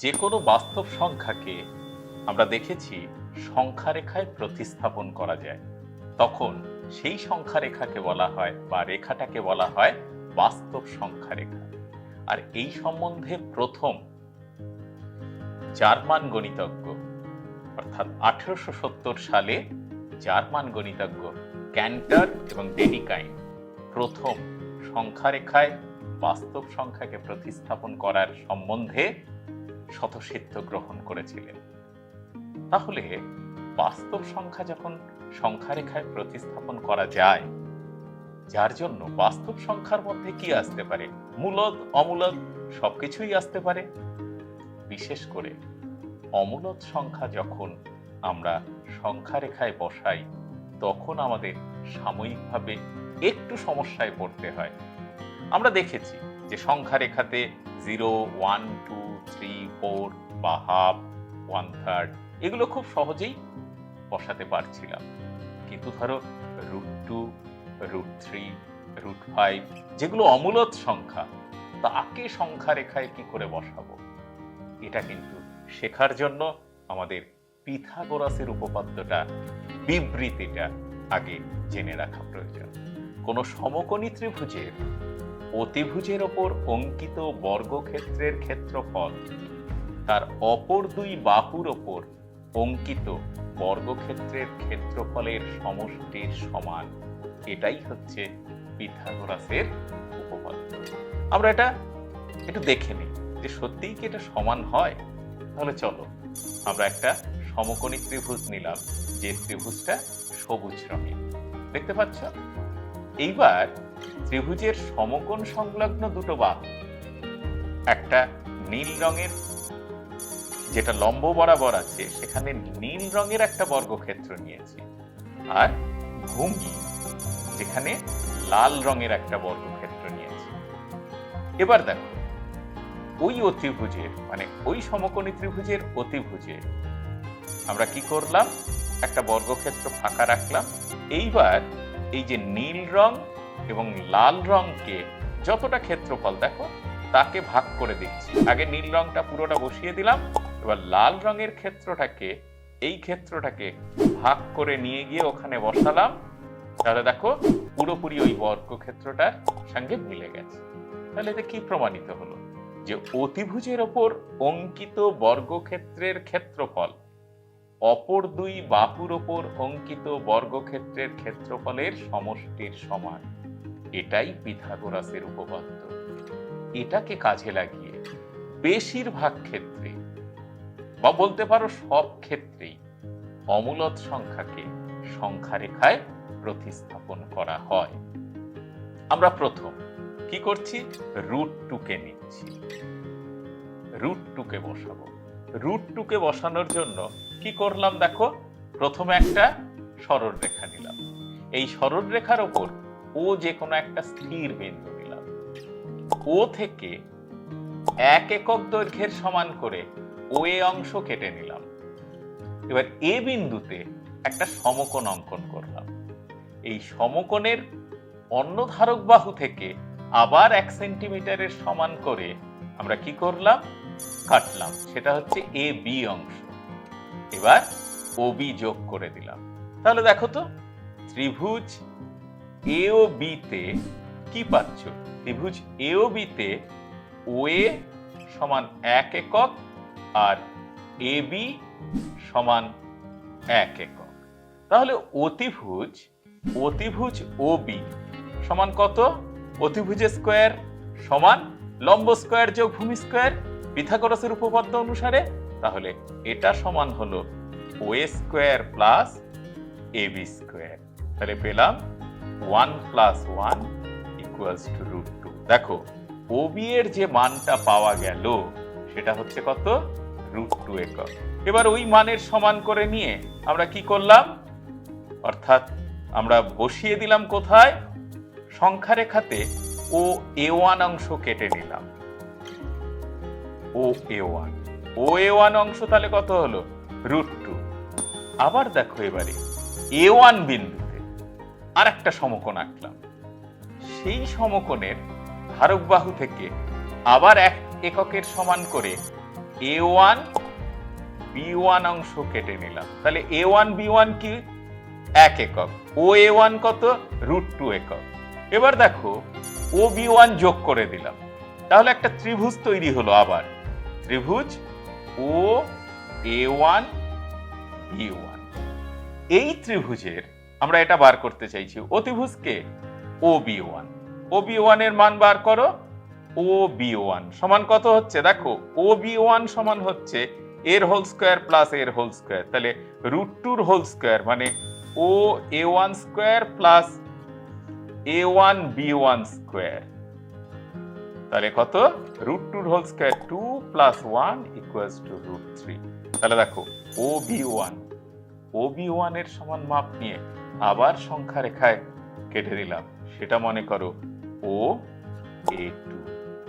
যে কোনো বাস্তব সংখ্যাকে আমরা দেখেছি সংখ্যা রেখায় প্রতিস্থাপন করা যায়। তখন সেই সংখ্যা রেখাকে বলা হয় বা রেখাটাকে বলা হয় বাস্তব সংখ্যা রেখা আর এই সম্বন্ধে প্রথম জার্মান গণিতজ্ঞ, অর্থাৎ আঠেরোশো সত্তর সালে জার্মান গণিতজ্ঞ ক্যান্টার এবং ডেনিকাইন প্রথম সংখ্যা রেখায় বাস্তব সংখ্যাকে প্রতিস্থাপন করার সম্বন্ধে শতসিদ্ধ গ্রহণ করেছিলেন। তাহলে বাস্তব সংখ্যা যখন সংখ্যা রেখায় প্রতিস্থাপন করা যায়, যার জন্য বাস্তব সংখ্যার মধ্যে কি আসতে পারে? মূলদ, অমূলদ সবকিছুই আসতে পারে। বিশেষ করে অমূলদ সংখ্যা যখন আমরা সংখ্যা রেখায় বসাই, তখন আমাদের সাময়িকভাবে একটু সমস্যায় পড়তে হয়। আমরা দেখেছি যে সংখ্যা রেখাতে zero, one, two, three, four বা হাফ, ওয়ান থার্ড, এগুলো খুব সহজেই বসাতে পারছিলাম। কিন্তু ধরো root two, root three, root five, যেগুলো অমূলত সংখ্যা, তাকে সংখ্যা রেখায় কি করে বসাবো? এটা কিন্তু শেখার জন্য আমাদের পিথাগোরাসের উপপাদ্যটা, বিবৃতিটা আগে জেনে রাখা প্রয়োজন। কোনো সমকোণী ত্রিভুজের অতিভুজের ওপর অঙ্কিত বর্গক্ষেত্রের ক্ষেত্রফল। তার অপর দুই বাহুর ওপর অঙ্কিত বর্গক্ষেত্রের ক্ষেত্রফলের সমষ্টির সমান। এটাই হচ্ছে পিথাগোরাসের উপপাদ্য। আমরা এটা একটু দেখে নিই যে সত্যিই কি এটা সমান হয়? তাহলে চলো, আমরা একটা সমকোণী ত্রিভুজ নিলাম, যে ত্রিভুজটা সবুজ রঙের। দেখতে পাচ্ছ? এইবার ত্রিভুজের সমকোণ সংলগ্ন দুটো বাহু একটা নীল রঙের, যেটা লম্ব বরাবর আছে, সেখানে নীল রঙের একটা বর্গক্ষেত্র নিয়েছি। আর ভূমি যেখানে লাল রঙের একটা বর্গক্ষেত্র নিয়েছি। এবার দেখো, ওই অতিভুজের মানে ওই সমকোণী ত্রিভুজের অতিভুজে আমরা কি করলাম? একটা বর্গক্ষেত্র ফাঁকা রাখলাম। এইবার এই যে নীল রং এবং লাল রংকে যতটা ক্ষেত্রফল, দেখো, তাকে ভাগ করে দিচ্ছি। আগে নীল রংটা পুরোটা বসিয়ে দিলাম, এবার লাল রঙের ক্ষেত্রটাকে, এই ক্ষেত্রটাকে ভাগ করে নিয়ে গিয়ে ওখানে বসালাম। তাহলে দেখো, পুরোপুরি ওই বর্গক্ষেত্রটার সঙ্গে মিলে গেছে। তাহলে এতে কি প্রমাণিত হলো? যে অতিভুজের ওপর অঙ্কিত বর্গক্ষেত্রের ক্ষেত্রফল, অপর দুই বাহুর ওপর অঙ্কিত বর্গক্ষেত্রের ক্ষেত্রফলের সমষ্টির সমান। এটাই পিথাগোরাসের উপপাদ্য। এটাকে কাজে লাগিয়ে বেশিরভাগ ক্ষেত্রে, বা বলতে পারো সব ক্ষেত্রেই অমূলত সংখ্যাকে সংখ্যা রেখায় প্রতিস্থাপন করা হয়। আমরা প্রথম কি করছি? রুট টুকে নিচ্ছি। রুট টুকে বসাবো। রুট টুকে বসানোর জন্য কি করলাম দেখো? প্রথমে একটা সরল রেখা নিলাম। এই সরল রেখার ওপর ও যে কোনো একটা স্থির বিন্দু নিলাম। ও থেকে এক একক দৈর্ঘ্যের সমান করে ও এ অংশ কেটে নিলাম। এবার এ বিন্দুতে একটা সমকোণ অঙ্কন করলাম। এই সমকোণের অন্য ধারক বাহু থেকে আবার এক সেন্টিমিটারের সমান করে আমরা কি করলাম? কাটলাম। সেটা হচ্ছে এ বি অংশ। এবার ও বি যোগ করে দিলাম। তাহলে দেখো তো, ত্রিভুজ এ ও বি কি পাচ্ছ? ত্রিভুজ এ ও বি ও এ সমান এক একক আর এ বি সমান এক একক। তাহলে অতিভুজ অতিভুজ ও বি সমান কত? অতিভুজের স্কোয়ার সমান লম্ব স্কোয়ার যোগ ভূমি স্কোয়ার পিথাগোরাসের উপপাদ্য অনুসারে। তাহলে এটা সমান হলো O square plus A B square. তাহলে পেলাম one plus one equals two root two দেখো ও বি এর যে মানটা পাওয়া গেল, সেটা হচ্ছে কত? রুট টু একক এবার ওই মানের সমান করে নিয়ে আমরা কি করলাম? অর্থাৎ আমরা বসিয়ে দিলাম কোথায়? সংখ্যা রেখাতে ও এ ওয়ান অংশ কেটে নিলাম। ও A one O A one অংশ তাহলে কত হলো? রুট টু আবার দেখো এবারে এ ওয়ান বিন্দুতে আর একটা সমকোণ আঁকলাম। সেই সমকোণের ধারক বাহু থেকে আবার এক এককের সমান করে এ ওয়ান বি ওয়ান অংশ কেটে নিলাম। তাহলে এ ওয়ান, বি ওয়ান কি? এক একক। ও এ ওয়ান কত? রুট টু একক। এবার দেখো, ও বি ওয়ান যোগ করে দিলাম। তাহলে একটা ত্রিভুজ তৈরি হলো আবার। ত্রিভুজ O A one, B one. এই ত্রিভুজের আমরা এটা বার করতে চাইছি। অতিভুজকে O B one O B ওয়ানের মান বার করো। ও বি ওয়ান সমান কত হচ্ছে? দেখো ও বি ওয়ান সমান হচ্ছে এর হোল স্কোয়ার প্লাস এর হোল স্কোয়ার তাহলে রুট টুর হোল স্কোয়ার মানে O A one square plus A one B one square তাহলে কত? রুট টুর whole square two plus one equals two root three তাহলে দেখো O B one O B ওয়ানের সমান মাপ নিয়ে আবার সংখ্যা রেখায় কেটে দিলাম। সেটা মনে করো ও এ টু।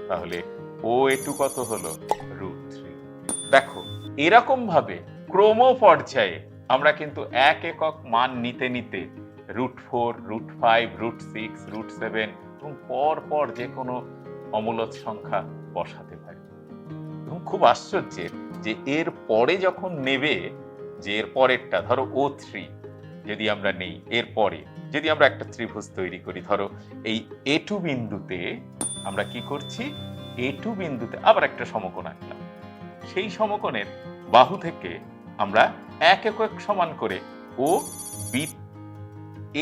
তাহলে ও এ টু কত হলো? Root three. দেখো এরকম ভাবে ক্রম পর্যায়ে আমরা কিন্তু এক একক মান নিতে নিতে root four, root five, root six, root seven এবং পর পর যে কোনো অমূলত সংখ্যা বসাতে পারি। এবং খুব আশ্চর্যের যে এর পরে যখন নেবে, যে এর পরেরটা, ধরো ও থ্রি যদি আমরা নেই, এরপরে যদি আমরা একটা ত্রিভুজ তৈরি করি, ধরো এই এ টু বিন্দুতে আমরা কি করছি? এ টু বিন্দুতে আবার একটা সমকোণ আঁকলাম। সেই সমকোণের বাহু থেকে আমরা এক একক সমান করে O B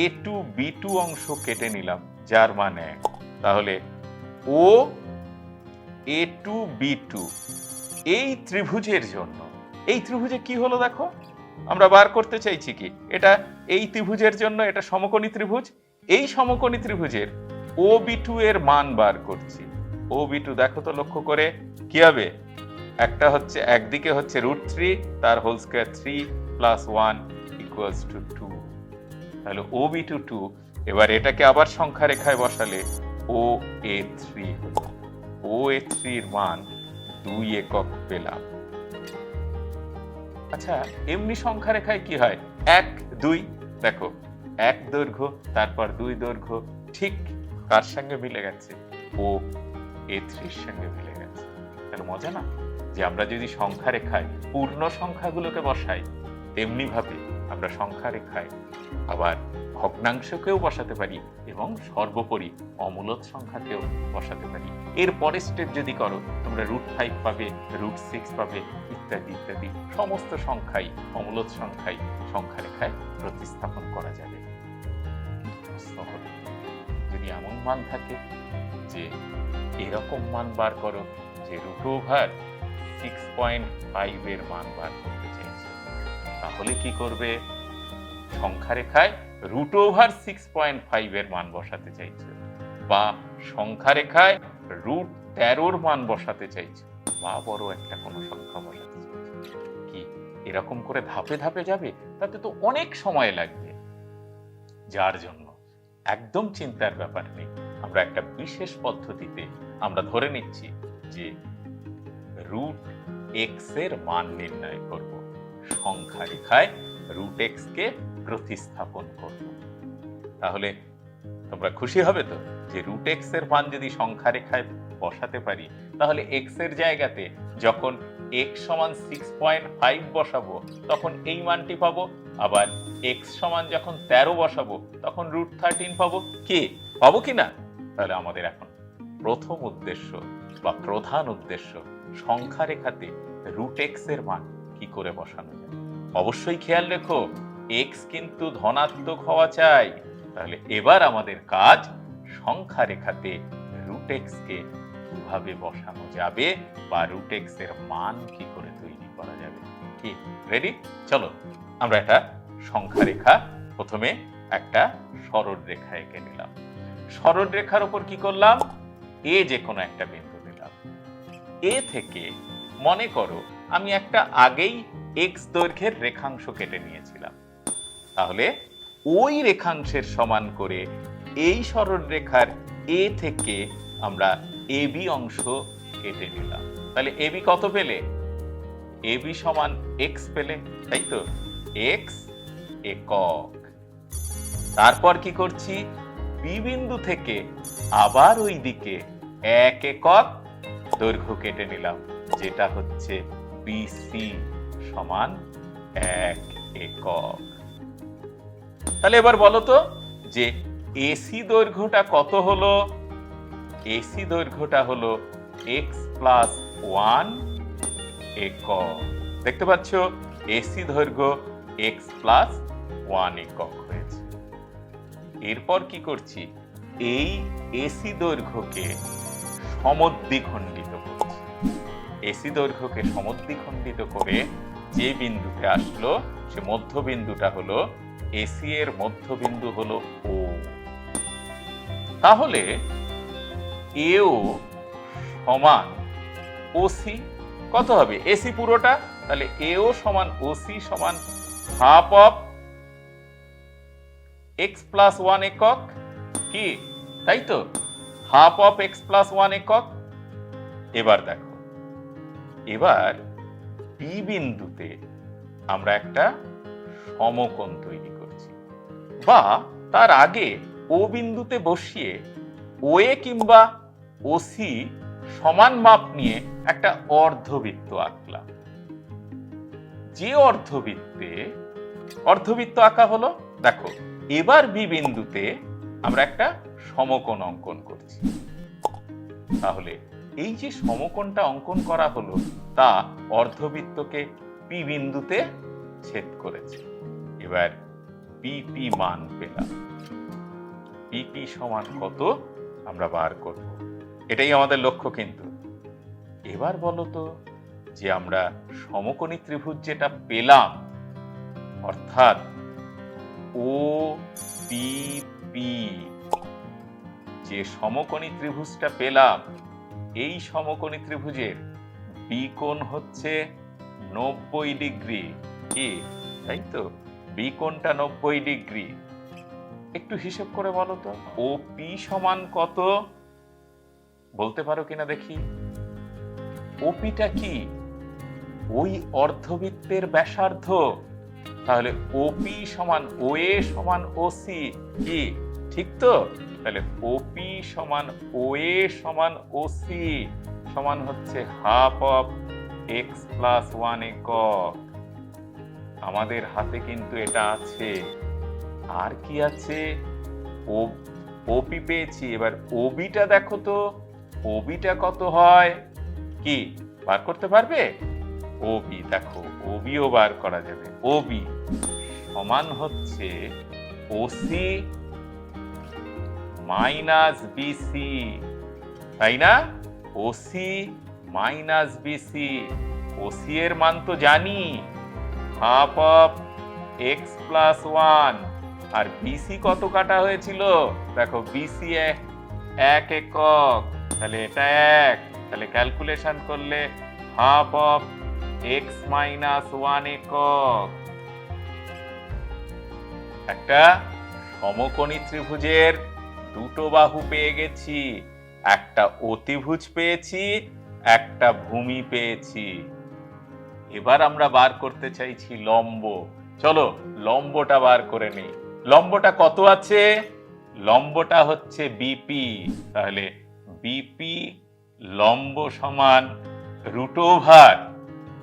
A two B two অংশ কেটে নিলাম, যার মান এক। তাহলে O A two B two এই ত্রিভুজের জন্য, এই ত্রিভুজে কি হলো দেখো? আমরা বার করতে চাইছি কি? এটা এই ত্রিভুজের জন্য এটা সমকোণী ত্রিভুজ। এই সমকোণী ত্রিভুজের ও বি টু এর মান বার করছি। ও বি টু দেখো তো লক্ষ্য করে কি হবে? একটা হচ্ছে একদিকে হচ্ছে রুট থ্রি তার whole square three plus one equals two two তাহলে ও বি টু টু এবার এটাকে আবার সংখ্যা রেখায় বসালে ও এ থ্রি ও এ থ্রির মান দুই একক পেলাম। আচ্ছা এমনি সংখ্যা রেখায় কি হয়? এক, দুই, দেখো, এক দৈর্ঘ্য, তারপর দুই দৈর্ঘ্য, ঠিক কার সঙ্গে মিলে গেছে? ও, এ থ্রির সঙ্গে মিলে গেছে। তাহলে মজা না? যে আমরা যদি সংখ্যা রেখায় পূর্ণ সংখ্যাগুলোকে বসাই, তেমনি ভাবে আমরা সংখ্যা রেখায় আবার ভগ্নাংশকেও বসাতে পারি এবং সর্বোপরি অমূলত সংখ্যাকেও বসাতে পারি। এর পরের স্টেপ যদি করো, তোমরা রুট ফাইভ পাবে রুট সিক্স পাবে ইত্যাদি ইত্যাদি, সমস্ত সংখ্যাই, অমূলত সংখ্যাই সংখ্যা রেখায় প্রতিস্থাপন করা যাবে। যদি এমন মান থাকে যে এরকম মান বার করো, যে root over six point five এর মান বার করতে চাইছে তাহলে কি করবে? সংখ্যা রেখায় root over six point five এর মান বসাতে চাইছে বা সংখ্যা রেখায় রুট তেরোর মান বসাতে চাইছে। বা বড় একটা কোনো সংখ্যা বসাতে এরকম করে ধাপে ধাপে যাবে, তাতে তো অনেক সময় লাগবে। যার জন্য একদম চিন্তার ব্যাপার নেই। আমরা একটা বিশেষ পদ্ধতিতে আমরা ধরে নিচ্ছি যে রুট এক্সের মান নির্ণয় করব। সংখ্যা রেখায় রুট এক্স কে প্রতিস্থাপন করব। তাহলে তোমরা খুশি হবে তো যে রুট এক্সের মান যদি সংখ্যা রেখায় বসাতে পারি, তাহলে এক্সের জায়গাতে যখন এক্স সমান সিক্স পয়েন্ট ফাইভ বসাবো, তখন এই মানটি পাবো। আবার এক্স সমান যখন তেরো বসাবো, তখন রুট থার্টিন পাবো। কে? পাবো কি না? তাহলে আমাদের এখন প্রথম উদ্দেশ্য বা প্রধান উদ্দেশ্য সংখ্যা রেখাতে রুট এক্সের মান কি করে বসানো যায়। অবশ্যই খেয়াল রেখো এক্স কিন্তু ধনাত্মক হওয়া চাই। তাহলে এবার আমাদের কাজ সংখ্যা রেখাতে রুট এক্স কে কীভাবে বসানো যাবে বা রুট এক্সের মান কি করে তৈরি করা যাবে? কি? রেডি চলো, আমরা একটা সংখ্যা রেখা প্রথমে একটা সরল রেখা এঁকে নিলাম। সরল রেখার উপর কি করলাম? এ যে কোনো একটা বিন্দু দিলাম এ থেকে মনে করো আমি একটা আগেই এক্স দৈর্ঘ্যের রেখাংশ কেটে নিয়েছিলাম। তাহলে ওই রেখাংশের সমান করে এই সরল রেখার এ থেকে আমরা এ বি অংশ কেটে নিলাম। তাহলে এ বি কত পেলে? এ বি সমান এক্স পেলে, তাই তো? এক্স একক। তারপর কি করছি? বি বিন্দু থেকে আবার ওই দিকে এক একক দৈর্ঘ্য কেটে নিলাম, যেটা হচ্ছে বিসি সমান এক একক। তাহলে এবার বলো তো যে এসি দৈর্ঘ্যটা কত হলো? এসি দৈর্ঘ্যটা হলো এক্স প্লাস ওয়ান একক। দেখতে পাচ্ছ এসি দৈর্ঘ্য এক্স প্লাস ওয়ান একক হয়েছে। এরপর কি করছি? এই এসি দৈর্ঘ্যকে সমদ্বিখণ্ডিত করছি। এসি দৈর্ঘ্যকে সমদ্বিখণ্ডিত করে যে বিন্দুতে আসলো, সে মধ্যবিন্দুটা হলো এসি এর মধ্যবিন্দু হলো ও তাহলে এও সমান ওসি কত হবে? এসি পুরোটা, তাহলে এও সমান ওসি সমান half of x plus one একক কি তাই তো? Half of x plus one একক। এবার দেখো, এবার বি বিন্দুতে আমরা একটা সমকোণ তৈরি করছি। বা তার আগে ও বিন্দুতে বসিয়ে ওয়ে কিংবা ওসি সমান মাপ নিয়ে একটা অর্ধবৃত্ত আঁকলাম। যে অর্ধবৃত্তে, অর্ধবৃত্ত আঁকা হলো, দেখো, এবার বি বিন্দুতে আমরা একটা সমকোণ অঙ্কন করছি। তাহলে এই যে সমকোণটা অঙ্কন করা হলো, তা অর্ধবৃত্তকে পি বিন্দুতে ছেদ করেছে। এবার পিপি মান পেলাম। পিপি সমান কত? আমরা বার করব। এটাই আমাদের লক্ষ্য কিন্তু। এবার বলো তো, যে আমরা সমকোণী ত্রিভুজ যেটা পেলাম, অর্থাৎ ও পি পি যে সমকোণী ত্রিভুজটা পেলাম, এই সমকোণী ত্রিভুজের বিকোণ হচ্ছে নব্বই ডিগ্রি কি তাই তো? বিকোণটা নব্বই ডিগ্রি। একটু হিসেব করে বলো তো ও পি সমান কত? বলতে পারো কিনা দেখি? ওপিটা কি? ওই অর্ধবৃত্তের ব্যাসার্ধ। তাহলে ওপি সমান ও এ সমান ওসি। কি? ঠিক তো? তাহলে ওপি সমান ও এ সমান ওসি সমান হচ্ছে half of x plus one একক। আমাদের হাতে কিন্তু এটা আছে। আর কি আছে? ওপি পেয়েছি। এবার ওবিটা দেখো তো। ওবিটা কত হয়? কি? বার করতে পারবে? ওবি দেখো ওবিও বার করা যাবে। ওবি সমান হচ্ছে ওসি মাইনাস বিসি। তাই না? OC minus BC. ওসি এর মান তো জানি। Half of x plus one. R BC কত কাটা হয়েছিল? দেখো, বিসি এক একক। তাহলে এটা এক। তাহলে ক্যালকুলেশন করলে half of x minus one একক। একটা সমকোণী ত্রিভুজের দুটো বাহু পেয়ে গেছি। একটা অতিভুজ পেয়েছি, একটা ভূমি পেয়েছি। এবার আমরা বার করতে চাইছি লম্ব। চলো লম্বটা বার করে নেই। লম্বটা কত আছে? লম্বটা হচ্ছে বিপি তাহলে বিপি লম্ব সমান রুট ওভার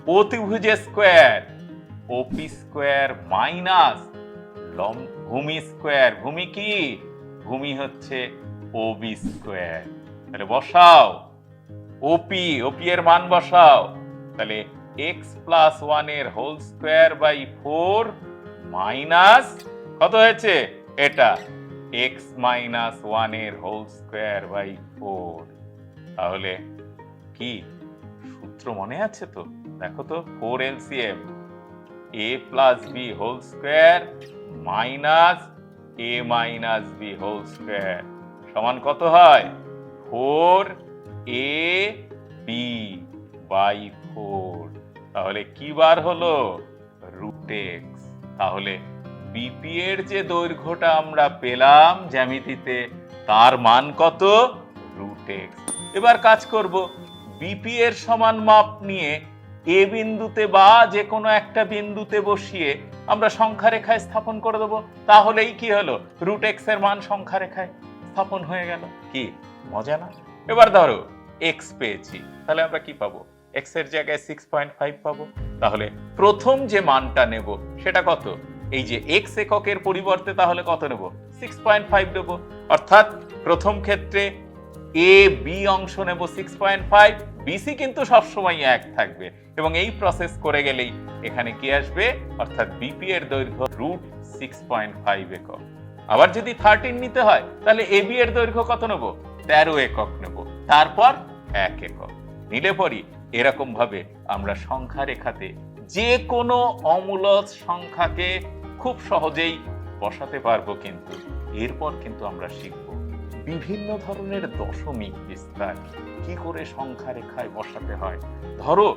অতিভুজ square O P square minus লম, ভূমি স্কোয়ার ভূমি কি? ভূমি হচ্ছে ওবি স্কোয়ার তাহলে বসাও। ওপি ওপি এর মান বসাও। তাহলে এক্স প্লাস ওয়ানের whole square by four minus কত হয়েছে? এটা এক্স মাইনাস ওয়ানের হোল স্কোয়ার বাই ফোর। তাহলে কি? সূত্র মনে আছে তো? দেখো তো, four LCM. A plus B whole square minus A minus B whole square. সমান কত হয়? Four A B by four. তাহলে কি বার হলো? Root x. তাহলে বিপি এর যে দৈর্ঘ্যটা আমরা পেলাম জ্যামিতিতে, তার মান কত? রুট এক্স এবার কাজ করব বিপি এর সমান মাপ নিয়ে এ বিন্দুতে বা যে কোনো একটা বিন্দুতে বসিয়ে আমরা সংখ্যা রেখায় স্থাপন করে দেবো। তাহলেই কি হলো? রুট এক্সের মান সংখ্যা রেখায় স্থাপন হয়ে গেল। কি? মজা না? এবার ধরো এক্স পেয়েছি। তাহলে আমরা কি পাবো? এক্সের জায়গায় সিক্স পয়েন্ট ফাইভ পাবো। তাহলে প্রথম যে মানটা নেব, সেটা কত? এই যে এক্স এককের পরিবর্তে তাহলে কত নেব? সিক্স পয়েন্ট ফাইভ নেব। অর্থাৎ প্রথম ক্ষেত্রে এ বি অংশ নেব সিক্স পয়েন্ট ফাইভ বিসি কিন্তু সবসময় এক থাকবে। এবং এই প্রসেস করে গেলেই এখানে কি আসবে? অর্থাৎ বিপি এর দৈর্ঘ্য রুট সিক্স পয়েন্ট ফাইভ একক। আবার যদি থার্টিন নিতে হয়, তাহলে এবি এর দৈর্ঘ্য কত নেব? তেরো একক নেব। তারপর এক একক। নিলে পরই এরকম ভাবে আমরা সংখ্যা রেখাতে যে কোনো অমূলজ সংখ্যাকে খুব সহজেই বসাতে পারব কিন্তু। এরপর কিন্তু আমরা শিখব বিভিন্ন ধরনের দশমিক বিস্তার। কি করে সংখ্যা রেখায় বসাতে হয়? ধরো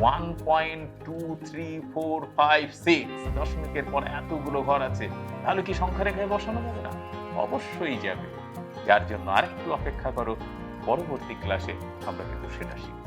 one point two three four five six দশমিকের পর এতগুলো ঘর আছে। তাহলে কি সংখ্যা রেখায় বসানো যাবে না? অবশ্যই যাবে। যার জন্য আরেকটু অপেক্ষা করো। পরবর্তী ক্লাসে আমরা কিন্তু সেটা শিখব।